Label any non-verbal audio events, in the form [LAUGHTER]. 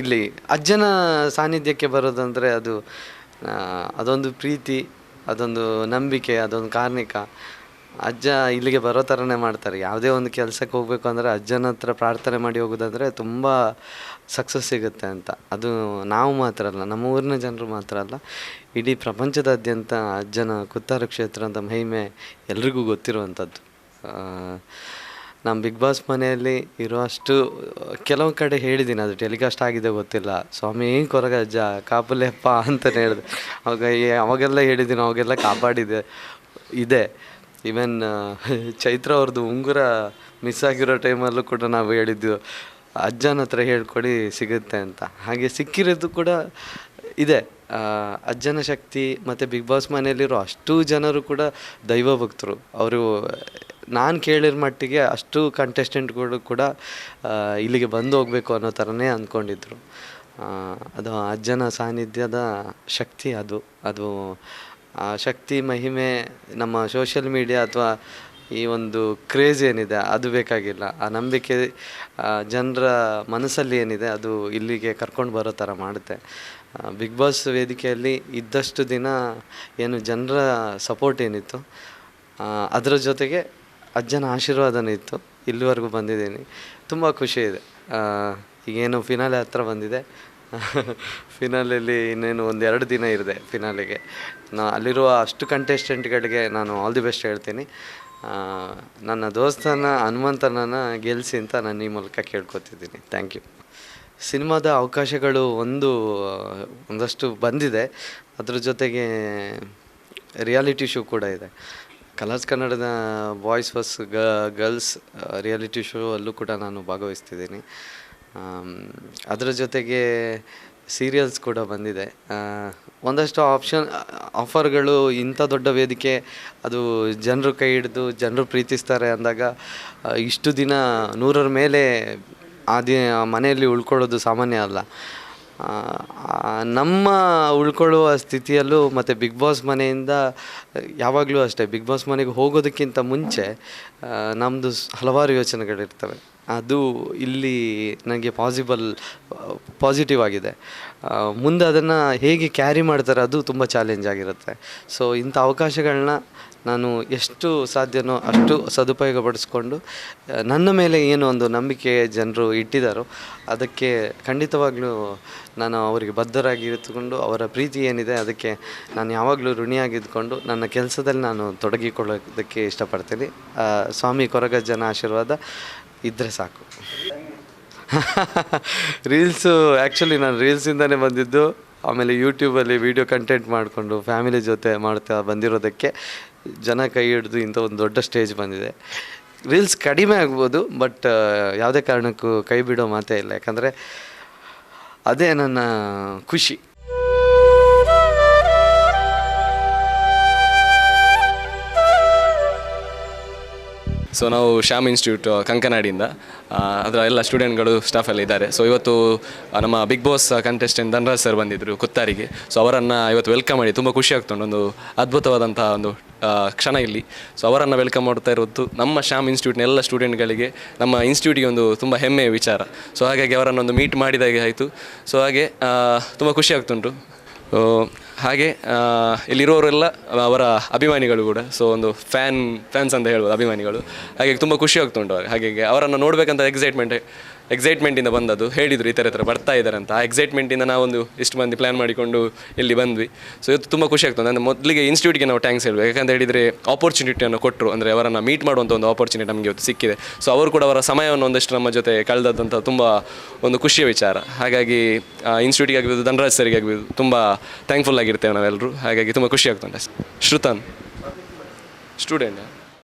ಇಲ್ಲಿ ಅಜ್ಜನ ಸಾನ್ನಿಧ್ಯಕ್ಕೆ ಬರೋದಂದರೆ ಅದು ಅದೊಂದು ಪ್ರೀತಿ, ಅದೊಂದು ನಂಬಿಕೆ, ಅದೊಂದು ಕಾರ್ಣಿಕ. ಅಜ್ಜ ಇಲ್ಲಿಗೆ ಬರೋ ಥರನೇ ಮಾಡ್ತಾರೆ. ಯಾವುದೇ ಒಂದು ಕೆಲಸಕ್ಕೆ ಹೋಗಬೇಕು ಅಂದರೆ ಅಜ್ಜನ ಹತ್ರ ಪ್ರಾರ್ಥನೆ ಮಾಡಿ ಹೋಗೋದಂದರೆ ತುಂಬ ಸಕ್ಸಸ್ ಸಿಗುತ್ತೆ ಅಂತ. ಅದು ನಾವು ಮಾತ್ರ ಅಲ್ಲ, ನಮ್ಮ ಊರಿನ ಜನರು ಮಾತ್ರ ಅಲ್ಲ. ಇಡೀ ಪ್ರಪಂಚದಾದ್ಯಂತ ಅಜ್ಜನ ಕುತ್ತಾರ ಕ್ಷೇತ್ರ ಅಂತ ಮಹಿಮೆ ಎಲ್ರಿಗೂ ಗೊತ್ತಿರುವಂಥದ್ದು. ನಮ್ಮ ಬಿಗ್ ಬಾಸ್ ಮನೆಯಲ್ಲಿ ಇರುವಷ್ಟು, ಕೆಲವು ಕಡೆ ಹೇಳಿದ್ದೀನಿ ಅದು ಟೆಲಿಕಾಸ್ಟ್ ಆಗಿದೆ ಗೊತ್ತಿಲ್ಲ. ಸ್ವಾಮಿ ಕೊರಗಜ್ಜ, ಕಾಪುಲೆಪ್ಪ ಅಂತಲೇ ಹೇಳಿದೆ. ಅವಾಗ ಅವಾಗೆಲ್ಲ ಹೇಳಿದ್ದೀನಿ ಅವಾಗೆಲ್ಲ ಕಾಪಾಡಿದೆ, ಇದೆ. ಈವನ್ ಚೈತ್ರ ಅವ್ರದ್ದು ಉಂಗುರ ಮಿಸ್ ಆಗಿರೋ ಟೈಮಲ್ಲೂ ಕೂಡ ನಾವು ಹೇಳಿದ್ದು, ಅಜ್ಜನ ಹತ್ರ ಹೇಳ್ಕೊಡಿ ಸಿಗುತ್ತೆ ಅಂತ. ಹಾಗೆ ಸಿಕ್ಕಿರೋದು ಕೂಡ ಇದೆ. ಅಜ್ಜನ ಶಕ್ತಿ ಮತ್ತು ಬಿಗ್ ಬಾಸ್ ಮನೆಯಲ್ಲಿರೋ ಅಷ್ಟು ಜನರು ಕೂಡ ದೈವ ಭಕ್ತರು ಅವರು ನಾನು ಕೇಳಿರೋ ಮಟ್ಟಿಗೆ ಅಷ್ಟು ಕಂಟೆಸ್ಟೆಂಟ್ಗಳು ಕೂಡ ಇಲ್ಲಿಗೆ ಬಂದು ಹೋಗಬೇಕು ಅನ್ನೋ ಥರನೇ ಅಂದ್ಕೊಂಡಿದ್ರು ಅದು ಅಜ್ಜನ ಸಾನ್ನಿಧ್ಯದ ಶಕ್ತಿ ಅದು. ಅದು, ಆ ಶಕ್ತಿ, ಮಹಿಮೆ ನಮ್ಮ ಸೋಷಿಯಲ್ ಮೀಡಿಯಾ ಅಥವಾ ಈ ಒಂದು ಕ್ರೇಜ್ ಏನಿದೆ ಅದು ಬೇಕಾಗಿಲ್ಲ. ಆ ನಂಬಿಕೆ ಜನರ ಮನಸ್ಸಲ್ಲಿ ಏನಿದೆ ಅದು ಇಲ್ಲಿಗೆ ಕರ್ಕೊಂಡು ಬರೋ ಥರ ಮಾಡುತ್ತೆ. ಬಿಗ್ ಬಾಸ್ ವೇದಿಕೆಯಲ್ಲಿ ಇದ್ದಷ್ಟು ದಿನ ಏನು ಜನರ ಸಪೋರ್ಟ್ ಏನಿತ್ತು. ಅದರ ಜೊತೆಗೆ ಅಜ್ಜನ ಆಶೀರ್ವಾದನೂ ಇತ್ತು. ಇಲ್ಲಿವರೆಗೂ ಬಂದಿದ್ದೀನಿ. ತುಂಬ ಖುಷಿ ಇದೆ. ಈಗೇನು ಫಿನಾಲೆ ಹತ್ರ ಬಂದಿದೆ. [LAUGHS] ಫಿನಾಲೆಯಲ್ಲಿ ಇನ್ನೇನು ಒಂದು ಎರಡು ದಿನ ಇರಿದೆ ಫಿನಾಲೆಗೆ ನಾ, ಅಲ್ಲಿರುವ ಅಷ್ಟು ಕಂಟೆಸ್ಟೆಂಟ್ಗಳಿಗೆ ನಾನು ಆಲ್ ದಿ ಬೆಸ್ಟ್ ಹೇಳ್ತೀನಿ. ನನ್ನ ದೋಸ್ತನ, ಹನುಮಂತನನ್ನು ಗೆಲ್ಲಿಸಿ ಅಂತ ನಾನು ಈ ಮೂಲಕ ಕೇಳ್ಕೊತಿದ್ದೀನಿ. ಥ್ಯಾಂಕ್ ಯು ಸಿನಿಮಾದ ಅವಕಾಶಗಳು ಒಂದು, ಒಂದಷ್ಟು ಬಂದಿದೆ. ಅದ್ರ ಜೊತೆಗೆ ರಿಯಾಲಿಟಿ ಶೋ ಕೂಡ ಇದೆ. ಕಲರ್ಸ್ ಕನ್ನಡದ boys vs girls reality show ಅಲ್ಲೂ ಕೂಡ ನಾನು ಭಾಗವಹಿಸ್ತಿದ್ದೀನಿ. ಅದರ ಜೊತೆಗೆ ಸೀರಿಯಲ್ಸ್ ಕೂಡ ಬಂದಿದೆ. ಒಂದಷ್ಟು ಆಪ್ಷನ್ ಆಫರ್ಗಳು ಇಂಥ ದೊಡ್ಡ ವೇದಿಕೆ, ಅದು ಜನರು ಕೈ ಹಿಡಿದು ಜನರು ಪ್ರೀತಿಸ್ತಾರೆ ಅಂದಾಗ ಇಷ್ಟು ದಿನ ನೂರರ ಮೇಲೆ ಆ ಮನೆಯಲ್ಲಿ ಉಳ್ಕೊಳ್ಳೋದು ಸಾಮಾನ್ಯ ಅಲ್ಲ. ನಮ್ಮ ಉಳ್ಕೊಳ್ಳುವ ಸ್ಥಿತಿಯಲ್ಲೂ ಮತ್ತು ಬಿಗ್ ಬಾಸ್ ಮನೆಯಿಂದ, ಯಾವಾಗಲೂ ಅಷ್ಟೇ ಬಿಗ್ ಬಾಸ್ ಮನೆಗೆ ಹೋಗೋದಕ್ಕಿಂತ ಮುಂಚೆ ನಮ್ಮದು ಹಲವಾರು ಯೋಚನೆಗಳಿರ್ತವೆ. ಅದು ಇಲ್ಲಿ ನನಗೆ ಪಾಸಿಬಲ್ ಪಾಸಿಟಿವ್ ಆಗಿದೆ. ಮುಂದೆ ಅದನ್ನು ಹೇಗೆ ಕ್ಯಾರಿ ಮಾಡ್ತಾರೆ ಅದು ತುಂಬ ಚಾಲೆಂಜ್ ಆಗಿರುತ್ತೆ. ಸೊ ಇಂಥ ಅವಕಾಶಗಳನ್ನ ನಾನು ಎಷ್ಟು ಸಾಧ್ಯನೋ ಅಷ್ಟು ಸದುಪಯೋಗಪಡಿಸ್ಕೊಂಡು ನನ್ನ ಮೇಲೆ ಏನು ಒಂದು ನಂಬಿಕೆ ಜನರು ಇಟ್ಟಿದ್ದಾರೋ ಅದಕ್ಕೆ ಖಂಡಿತವಾಗಲೂ ನಾನು ಅವರಿಗೆ ಬದ್ಧರಾಗಿ ಇರಿದುಕೊಂಡು ಅವರ ಪ್ರೀತಿ ಏನಿದೆ ಅದಕ್ಕೆ ನಾನು ಯಾವಾಗಲೂ ಋಣಿಯಾಗಿದ್ದುಕೊಂಡು, ನನ್ನ ಕೆಲಸದಲ್ಲಿ ನಾನು ತೊಡಗಿಕೊಳ್ಳೋದಕ್ಕೆ ಇಷ್ಟಪಡ್ತೀನಿ. ಸ್ವಾಮಿ ಕೊರಗಜ್ಜನ ಆಶೀರ್ವಾದ ಇದ್ದರೆ ಸಾಕು. [LAUGHS] ರೀಲ್ಸು ಆ್ಯಕ್ಚುಲಿ ನಾನು ರೀಲ್ಸಿಂದಲೇ ಬಂದಿದ್ದು. ಆಮೇಲೆ ಯೂಟ್ಯೂಬಲ್ಲಿ ವೀಡಿಯೋ ಕಂಟೆಂಟ್ ಮಾಡಿಕೊಂಡು ಫ್ಯಾಮಿಲಿ ಜೊತೆ ಮಾಡ್ತಾ ಬಂದಿರೋದಕ್ಕೆ ಜನ ಕೈ ಹಿಡಿದು ಇಂಥ ಒಂದು ದೊಡ್ಡ ಸ್ಟೇಜ್ ಬಂದಿದೆ. ರೀಲ್ಸ್ ಕಡಿಮೆ ಆಗ್ಬೋದು ಬಟ್ ಯಾವುದೇ ಕಾರಣಕ್ಕೂ ಕೈ ಬಿಡೋ ಮಾತೇ ಇಲ್ಲ. ಯಾಕಂದರೆ ಅದೇ ನನ್ನ ಖುಷಿ. ಸೊ ನಾವು ಶ್ಯಾಮ್ ಇನ್ಸ್ಟಿಟ್ಯೂಟ್ ಕಂಕನಾಡಿಯಿಂದ ಅದರ ಎಲ್ಲ ಸ್ಟೂಡೆಂಟ್ಗಳು ಸ್ಟಾಫ್ ಎಲ್ಲ ಇದ್ದಾರೆ. ಸೊ ಇವತ್ತು ನಮ್ಮ big boss contestant Dhanraj sir ಬಂದಿದ್ದರು ಕುತ್ತಾರಿಗೆ ಸೊ ಅವರನ್ನು ಇವತ್ತು ವೆಲ್ಕಮ್ ಮಾಡಿ ತುಂಬ ಖುಷಿ ಆಗ್ತುಂಟು ಒಂದು ಅದ್ಭುತವಾದಂಥ ಒಂದು ಕ್ಷಣ ಇಲ್ಲಿ. ಸೊ ಅವರನ್ನು ವೆಲ್ಕಮ್ ಮಾಡ್ತಾ ಇರೋದು ನಮ್ಮ ಶ್ಯಾಮ್ ಇನ್ಸ್ಟಿಟ್ಯೂಟ್ನ ಎಲ್ಲ ಸ್ಟೂಡೆಂಟ್ಗಳಿಗೆ ನಮ್ಮ ಇನ್ಸ್ಟಿಟ್ಯೂಟಿಗೆ ಒಂದು ತುಂಬ ಹೆಮ್ಮೆಯ ವಿಚಾರ. ಸೊ ಹಾಗಾಗಿ ಅವರನ್ನೊಂದು ಮೀಟ್ ಮಾಡಿದಾಗೆ ಆಯಿತು. ಸೊ ಹಾಗೆ ತುಂಬ ಖುಷಿ ಆಗ್ತುಂಟು ಹಾಗೆ ಇಲ್ಲಿರೋರೆಲ್ಲ ಅವರ ಅಭಿಮಾನಿಗಳು ಕೂಡ. ಸೊ ಒಂದು ಫ್ಯಾನ್ ಫ್ಯಾನ್ಸ್ ಅಂತ ಹೇಳ್ಬೋದು ಅಭಿಮಾನಿಗಳು. ಹಾಗೆ ತುಂಬ ಖುಷಿ ಆಗ್ತುಂಟು ಉಂಟು ಹಾಗೆ, ಅವರನ್ನು ನೋಡಬೇಕಂತ ಎಕ್ಸೈಟ್ಮೆಂಟ್ ಎಕ್ಸೈಟ್ಮೆಂಟಿಂದ ಬಂದದ್ದು. ಹೇಳಿದರು, ಈ ಥರ ಥರ ಬರ್ತಾ ಇದ್ದಾರೆ ಅಂತ. ಆ ಎಕ್ಸೈಟ್ಮೆಂಟಿಂದ ನಾವೊಂದು ಇಷ್ಟು ಮಂದಿ ಪ್ಲ್ಯಾನ್ ಮಾಡಿಕೊಂಡು ಇಲ್ಲಿ ಬಂದ್ವಿ. ಸೊ ಇವತ್ತು ತುಂಬ ಖುಷಿ ಆಗ್ತದೆ. ಅಂದರೆ ಮೊದಲಿಗೆ ಇನ್ಸ್ಟಿಟ್ಯೂಟ್ಗೆ ನಾವು ಟ್ಯಾಂಕ್ಸ್ ಹೇಳಬೇಕು. ಯಾಕಂತ ಹೇಳಿದರೆ ಆಪರ್ಚುನಿಟಿಯನ್ನು ಕೊಟ್ಟರು ಅಂದರೆ ಅವರನ್ನು ಮೀಟ್ ಮಾಡುವಂಥ ಒಂದು ಆಪರ್ಚುನಿಟಿ ನಮಗೆ ಇವತ್ತು ಸಿಕ್ಕಿದೆ. ಸೊ ಅವರು ಕೂಡ ಅವರ ಸಮಯವನ್ನು ಒಂದಷ್ಟು ನಮ್ಮ ಜೊತೆ ಕಳೆದದ್ದಂಥ ತುಂಬ ಒಂದು ಖುಷಿಯ ವಿಚಾರ. ಹಾಗಾಗಿ ಇನ್ಸ್ಟಿಟ್ಯೂಟ್ಗೆ ಆಗಿರ್ಬೋದು, ಧನರಾಜ್ ಸರಿಗೆ ಆಗಿರ್ಬೋದು, ತುಂಬ ಥ್ಯಾಂಕ್ಫುಲ್ ಆಗಿರ್ತೇವೆ ನಾವೆಲ್ಲರೂ ಹಾಗಾಗಿ ತುಂಬ ಖುಷಿ ಆಗ್ತದೆ ಶ್ರುತನ್. ಸ್ಟೂಡೆಂಟ್